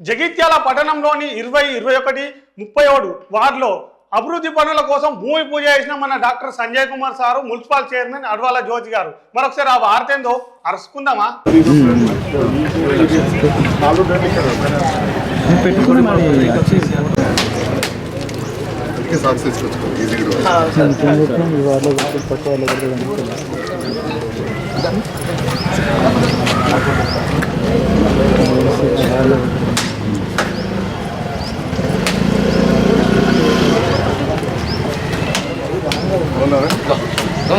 జగిత్యాల పట్టణంలోని ఇరవై ఇరవై ఒకటి ముప్పై ఏడు వార్డులో అభివృద్ధి పనుల కోసం భూమి పూజ చేసిన మన doctor Sanjay Kumar sir municipal chairman Adwala Jyothi గారు. మరొకసారి ఆ వార్త ఏందో అరుచుకుందామా? పెట్టుకుని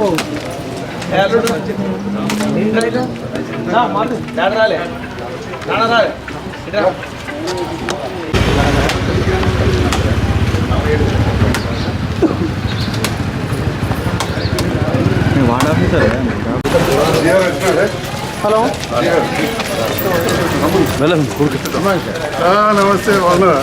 వచ్చి అందుకే సక్సెస్ ఈజీగా వాళ్ళ పక్క వాళ్ళ దగ్గర వార్డ్ ఆఫీసర్ హలో నమస్తే బాగున్నారా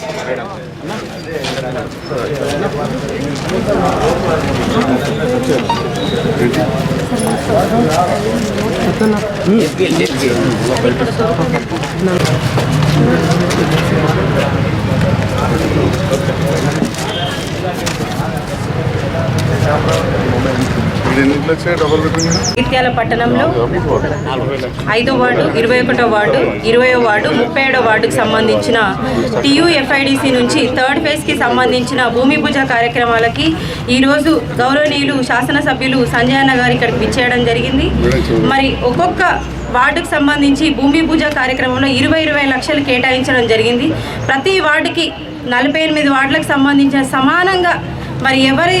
డబల్ బెడ్రూమ్ జగిత్యాల పట్టణంలో ఐదో వార్డు ఇరవై ఒకటో వార్డు ఇరవయో వార్డు ముప్పై ఏడో వార్డుకు సంబంధించిన టీయూఎఫ్ఐడిసి నుంచి థర్డ్ ఫేజ్కి సంబంధించిన భూమి పూజ కార్యక్రమాలకి ఈరోజు గౌరవనీయులు శాసనసభ్యులు సంజయ్ అన్న గారు ఇక్కడికి విచ్చేయడం జరిగింది. మరి ఒక్కొక్క వార్డుకు సంబంధించి భూమి పూజ కార్యక్రమంలో ఇరవై ఇరవై లక్షలు కేటాయించడం జరిగింది. ప్రతి వార్డుకి నలభై ఎనిమిది వార్డులకు సంబంధించిన సమానంగా మరి ఎవరి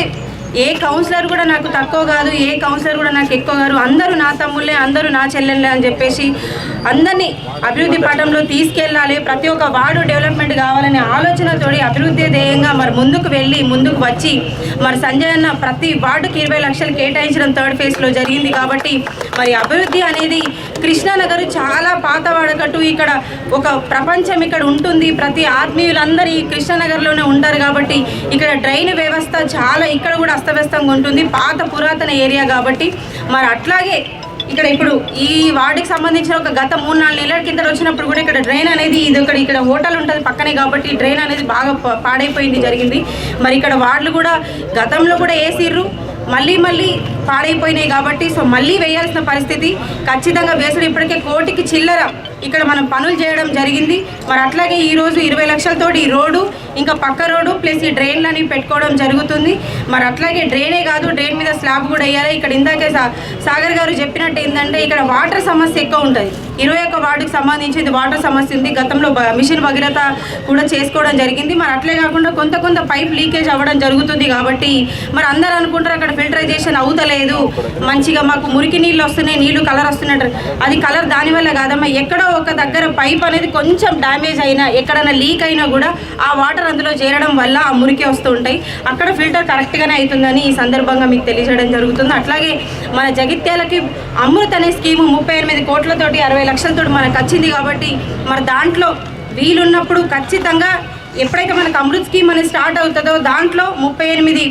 ఏ కౌన్సిలర్ కూడా నాకు తక్కువ కాదు ఏ కౌన్సిలర్ కూడా నాకు ఎక్కువ కాదు. అందరూ నా తమ్ముళ్ళే అందరూ నా చెల్లెళ్ళే అని చెప్పేసి అందరినీ అభివృద్ధి పటంలో తీసుకెళ్ళాలి. ప్రతి ఒక్క వార్డు డెవలప్మెంట్ కావాలనే ఆలోచనతోటి అభివృద్ధి ధ్యేయంగా మరి ముందుకు వెళ్ళి ముందుకు వచ్చి మరి సంజయ్ అన్న ప్రతి వార్డుకి ఇరవై లక్షలు కేటాయించడం థర్డ్ ఫేజ్లో జరిగింది కాబట్టి మరి అభివృద్ధి అనేది కృష్ణానగర్ చాలా పాత వాడకట్టు ఇక్కడ ఒక ప్రపంచం ఇక్కడ ఉంటుంది. ప్రతి ఆత్మీయులందరూ ఈ కృష్ణానగర్లోనే ఉంటారు కాబట్టి ఇక్కడ డ్రైన్ వ్యవస్థ చాలా ఇక్కడ కూడా అస్తవ్యస్తంగా ఉంటుంది. పాత పురాతన ఏరియా కాబట్టి మరి అట్లాగే ఇక్కడ ఇప్పుడు ఈ వార్డుకి సంబంధించిన ఒక గత మూడు నాలుగు నెలల కింద వచ్చినప్పుడు కూడా ఇక్కడ డ్రైన్ అనేది ఇది ఇక్కడ ఇక్కడ హోటల్ ఉంటుంది పక్కనే కాబట్టి డ్రైన్ అనేది బాగా పాడైపోయింది జరిగింది. మరి ఇక్కడ వార్డులు కూడా గతంలో కూడా వేసిర్రు మళ్ళీ మళ్ళీ పాడైపోయినాయి కాబట్టి సో మళ్ళీ వేయాల్సిన పరిస్థితి. ఖచ్చితంగా వేసుడు ఇప్పటికే కోటికి చిల్లర ఇక్కడ మనం పనులు చేయడం జరిగింది. మరి అట్లాగే ఈరోజు ఇరవై లక్షలతోటి ఈ రోడ్డు ఇంకా పక్క రోడ్డు ప్లస్ ఈ డ్రైన్లని పెట్టుకోవడం జరుగుతుంది. మరి అట్లాగే డ్రైనే కాదు డ్రైన్ మీద స్లాబ్ కూడా వేయాలి. ఇక్కడ ఇందాకే సాగర్ గారు చెప్పినట్టు ఏంటంటే ఇక్కడ వాటర్ సమస్య ఎక్కువ ఉంటుంది. ఇరవై ఒక్క వార్డుకి సంబంధించింది వాటర్ సమస్య ఉంది. గతంలో మిషన్ భగీరథ కూడా చేసుకోవడం జరిగింది. మరి అట్లే కాకుండా కొంత కొంత పైప్ లీకేజ్ అవ్వడం జరుగుతుంది కాబట్టి మరి అందరు అనుకుంటారు అక్కడ ఫిల్టరైజేషన్ అవుతలేదు. మంచిగా మాకు మురికి నీళ్ళు వస్తున్నాయి నీళ్ళు కలర్ వస్తున్నట్టు. అది కలర్ దానివల్ల కాదమ్మా ఎక్కడో ఒక దగ్గర పైప్ అనేది కొంచెం డ్యామేజ్ అయినా ఎక్కడైనా లీక్ అయినా కూడా ఆ వాటర్ అందులో చేరడం వల్ల ఆ మురికి వస్తూ ఉంటాయి. అక్కడ ఫిల్టర్ కరెక్ట్గానే అవుతుందని ఈ సందర్భంగా మీకు తెలియజేయడం జరుగుతుంది. అట్లాగే మన జగిత్యాలకి అమృత్ అనే స్కీము ముప్పై ఎనిమిది కోట్లతోటి అరవై లక్షలతోటి మనకు వచ్చింది కాబట్టి మరి దాంట్లో వీలున్నప్పుడు ఖచ్చితంగా ఎప్పుడైతే మనకు అమృత్ స్కీమ్ అనేది స్టార్ట్ అవుతుందో దాంట్లో ముప్పై ఎనిమిది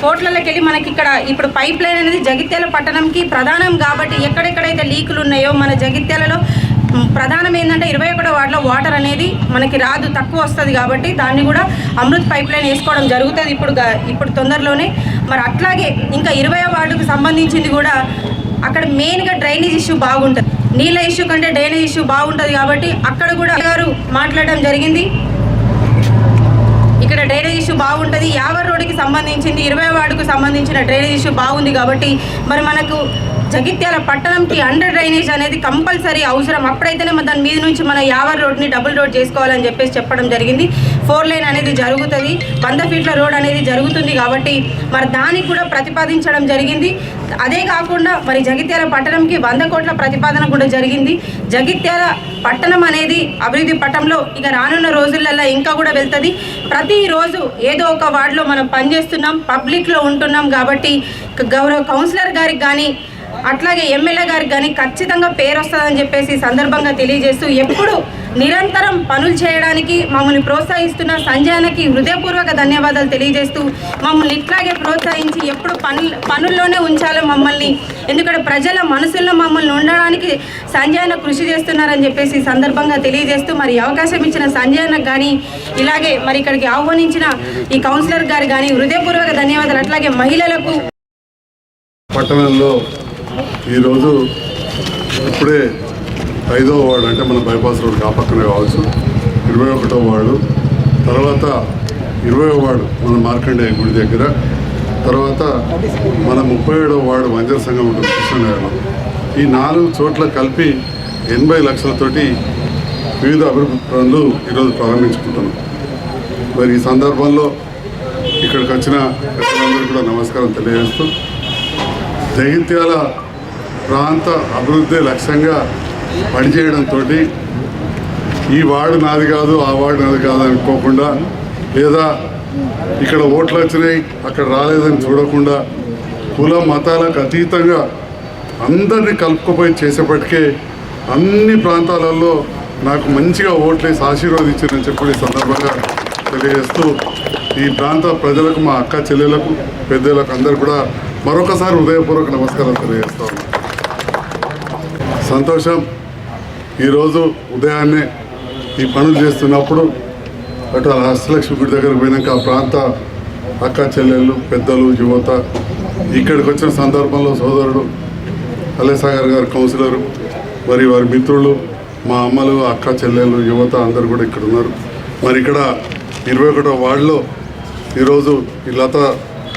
కోట్లలోకి వెళ్ళి మనకి ఇక్కడ ఇప్పుడు పైప్ లైన్ అనేది జగిత్యాల పట్టణంకి ప్రధానం కాబట్టి ఎక్కడెక్కడైతే లీకులు ఉన్నాయో మన జగిత్యాలలో ప్రధానం ఏంటంటే ఇరవై ఒకటో వార్డులో వాటర్ అనేది మనకి రాదు తక్కువ వస్తుంది కాబట్టి దాన్ని కూడా అమృత్ పైప్ లైన్ వేసుకోవడం జరుగుతుంది ఇప్పుడు ఇప్పుడు తొందరలోనే. మరి అట్లాగే ఇంకా ఇరవై వార్డుకు సంబంధించింది కూడా అక్కడ మెయిన్గా డ్రైనేజ్ ఇష్యూ బాగుంటుంది. నీళ్ళ ఇష్యూ కంటే డ్రైనేజ్ ఇష్యూ బాగుంటుంది కాబట్టి అక్కడ కూడా గారు మాట్లాడడం జరిగింది. ఇక్కడ డ్రైనేజ్ ఇష్యూ బాగుంటుంది. యావర్ రోడ్డుకి సంబంధించింది ఇరవై వార్డుకు సంబంధించిన డ్రైనేజ్ ఇష్యూ బాగుంది కాబట్టి మరి మనకు జగిత్యాల పట్టణంకి అండర్ డ్రైనేజ్ అనేది కంపల్సరీ అవసరం. అప్పుడైతేనే మన దాని మీద నుంచి మన యావర్ రోడ్ని డబుల్ రోడ్ చేసుకోవాలని చెప్పేసి చెప్పడం జరిగింది. ఫోర్ లైన్ అనేది జరుగుతుంది. వంద ఫీట్ల రోడ్ అనేది జరుగుతుంది కాబట్టి మరి దానికి కూడా ప్రతిపాదించడం జరిగింది. అదే కాకుండా మరి జగిత్యాల పట్టణంకి వంద కోట్ల ప్రతిపాదన కూడా జరిగింది. జగిత్యాల పట్టణం అనేది అభివృద్ధి పట్టంలో ఇక రానున్న రోజులలో ఇంకా కూడా వెళ్తుంది. ప్రతిరోజు ఏదో ఒక వార్డులో మనం పనిచేస్తున్నాం పబ్లిక్లో ఉంటున్నాం కాబట్టి గౌరవ కౌన్సిలర్ గారికి కానీ అట్లాగే ఎమ్మెల్యే గారికి కానీ ఖచ్చితంగా పేరు వస్తుందని చెప్పేసి సందర్భంగా తెలియజేస్తూ ఎప్పుడు నిరంతరం పనులు చేయడానికి మమ్మల్ని ప్రోత్సహిస్తున్న సంజయనకి హృదయపూర్వక ధన్యవాదాలు తెలియజేస్తూ మమ్మల్ని ఇట్లాగే ప్రోత్సహించి ఎప్పుడు పనులు పనుల్లోనే ఉంచాలి మమ్మల్ని. ఎందుకంటే ప్రజల మనసుల్లో మమ్మల్ని ఉండడానికి సంజయన కృషి చేస్తున్నారని చెప్పేసి సందర్భంగా తెలియజేస్తూ మరి అవకాశం ఇచ్చిన సంజయనకు కానీ ఇలాగే మరి ఇక్కడికి ఆహ్వానించిన ఈ కౌన్సిలర్ గారు కానీ హృదయపూర్వక ధన్యవాదాలు. అట్లాగే మహిళలకు పట్టణంలో ఈరోజు ఇప్పుడే ఐదవ వార్డు అంటే మన బైపాస్ రోడ్ ఆ పక్కనే కావచ్చు. ఇరవై ఒకటో వార్డు. తర్వాత ఇరవై వార్డు మన మార్కండే గుడి దగ్గర. తర్వాత మన ముప్పై ఏడవ వార్డు వంజర సంఘం ఉంటుంది కృష్ణనగర్లో. ఈ నాలుగు చోట్ల కలిపి ఎనభై లక్షలతోటి వివిధ అభివృద్ధి పనులు ఈరోజు ప్రారంభించుకుంటున్నాం. మరి ఈ సందర్భంలో ఇక్కడికి వచ్చిన కూడా నమస్కారం తెలియజేస్తూ. జగిత్యాల ప్రాంత అభివృద్ధి లక్ష్యంగా పనిచేయడంతో ఈ వార్డు నాది కాదు ఆ వార్డు నాది కాదు అనుకోకుండా లేదా ఇక్కడ ఓట్లు వచ్చినాయి అక్కడ రాలేదని చూడకుండా కుల మతాలకు అతీతంగా అందరినీ కలుపుకుపోయి చేసేపటికే అన్ని ప్రాంతాలలో నాకు మంచిగా ఓట్లేసి ఆశీర్వదించారని చెప్పి సందర్భంగా తెలియజేస్తూ ఈ ప్రాంత ప్రజలకు మా అక్క చెల్లెలకు పెద్దలకు అందరు కూడా మరొకసారి హృదయపూర్వక నమస్కారం తెలియజేస్తా ఉన్నాను సంతోషం. ఈరోజు ఉదయాన్నే ఈ పనులు చేస్తున్నప్పుడు అటు హస్తలక్ష్మి గుడి దగ్గరకు పోయినాక ఆ ప్రాంత అక్క చెల్లెళ్ళు పెద్దలు యువత ఇక్కడికి వచ్చిన సందర్భంలో సోదరుడు అలేసాగర్ గారు కౌన్సిలరు మరి వారి మిత్రులు మా అమ్మలు అక్క చెల్లెళ్ళు యువత అందరు కూడా ఇక్కడ ఉన్నారు. మరి ఇక్కడ ఇరవై ఒకటో వార్డులో ఈరోజు ఈ లత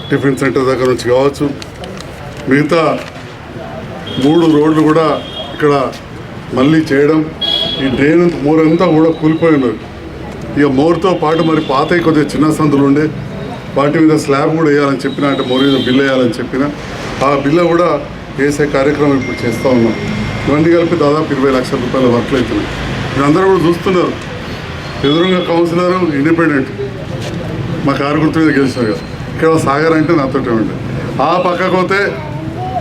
టిఫిన్ సెంటర్ దగ్గర నుంచి కావచ్చు మిగతా మూడు రోడ్లు కూడా ఇక్కడ మళ్ళీ చేయడం ఈ డ్రైన్ మోరంతా కూడా కూలిపోయి ఉన్నది. ఇక మోర్తో పాటు మరి పాత కొద్దిగా చిన్న సందులు ఉండే వాటి మీద స్లాబ్ కూడా వేయాలని చెప్పిన అంటే మోర్ మీద బిల్ వేయాలని చెప్పిన ఆ బిల్ల కూడా వేసే కార్యక్రమం ఇప్పుడు చేస్తూ ఉన్నాం. ఇవన్నీ కలిపి దాదాపు ఇరవై లక్షల రూపాయల వర్క్లు అవుతున్నాయి. మీరందరూ కూడా చూస్తున్నారు. ఎదురుగా కౌన్సిలర్ ఇండిపెండెంట్ మా కారు గుర్తు మీద గెలిచినారు కదా. ఇక్కడ సాగర్ అంటే నాతోటే ఉండే. ఆ పక్కకు పోతే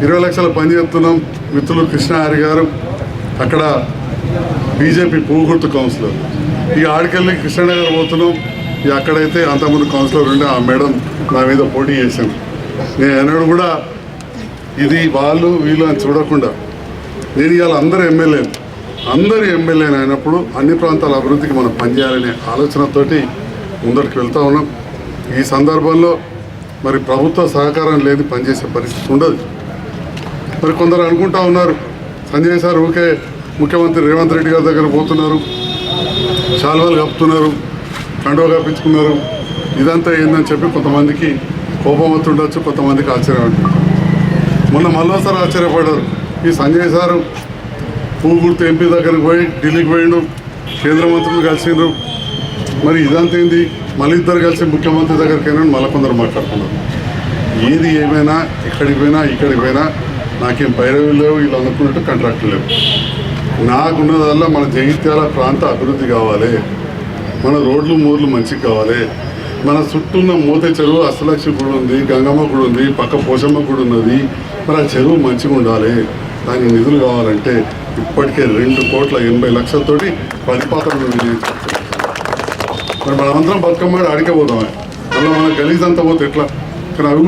ఇరవై లక్షల పని చేస్తున్నాం. మిత్రులు కృష్ణహారి గారు అక్కడ బీజేపీ పూగుర్తు కౌన్సిలర్. ఈ ఆడికెళ్ళి కృష్ణనగర్ పోతున్నాం. ఇక అక్కడైతే అంతకుముందు కౌన్సిలర్ ఉండే ఆ మేడం నా మీద పోటీ చేశాం నేను ఎన్నడూ కూడా ఇది వాళ్ళు వీళ్ళు అని చూడకుండా నేను ఇవాళ అందరు ఎమ్మెల్యేలు. అందరు ఎమ్మెల్యేలు అయినప్పుడు అన్ని ప్రాంతాల అభివృద్ధికి మనం పనిచేయాలనే ఆలోచనతోటి ముందరికి వెళ్తూ ఉన్నాం. ఈ సందర్భంలో మరి ప్రభుత్వ సహకారం లేని పనిచేసే పరిస్థితి ఉండదు. మరి కొందరు అనుకుంటా ఉన్నారు. సంజయ్ సార్ ఊకే ముఖ్యమంత్రి రేవంత్ రెడ్డి గారి దగ్గర పోతున్నారు. శాల్వాలు కప్పుతున్నారు. కండువ కప్పించుకున్నారు. ఇదంతా ఏందని చెప్పి కొంతమందికి కోపం వస్తుండొచ్చు కొంతమందికి ఆశ్చర్యం ఉంటుంది మొన్న మళ్ళోసారి ఆశ్చర్యపడ్డారు. ఈ సంజయ్ సారు పువ్వు గుర్తు ఎంపీ దగ్గరకు పోయి ఢిల్లీకి పోయిండు కేంద్ర మంత్రులు కలిసిండ్రు. మరి ఇదంతా ఏంది? మళ్ళీ ఇద్దరు కలిసి ముఖ్యమంత్రి దగ్గరికి వెళ్ళండి మళ్ళీ కొందరు మాట్లాడుకున్నారు. ఏది ఏమైనా ఎక్కడికి పోయినా ఇక్కడికి పోయినా నాకేం పైరవి లేవు వీళ్ళు అనుకున్నట్టు కాంట్రాక్టులు లేవు. నాకున్నదల్లా మన జగిత్యాల ప్రాంత అభివృద్ధి కావాలి. మన రోడ్లు మూర్లు మంచిగా కావాలి. మన చుట్టూ ఉన్న మూత చెరువు అష్టలక్ష్మి గుడి ఉంది గంగమ్మ గుడి ఉంది పక్క పోషమ్మ గుడి ఉన్నది. మరి ఆ చెరువు మంచిగా ఉండాలి. దానికి నిధులు కావాలంటే ఇప్పటికే రెండు కోట్ల ఎనభై లక్షలతోటి ప్రతిపాదనలు మరి మనమందరం బతుకమ్మ ఆడికే పోదామే. మళ్ళీ మన గలీజ్ అంతా పోతే ఎట్లా? కానీ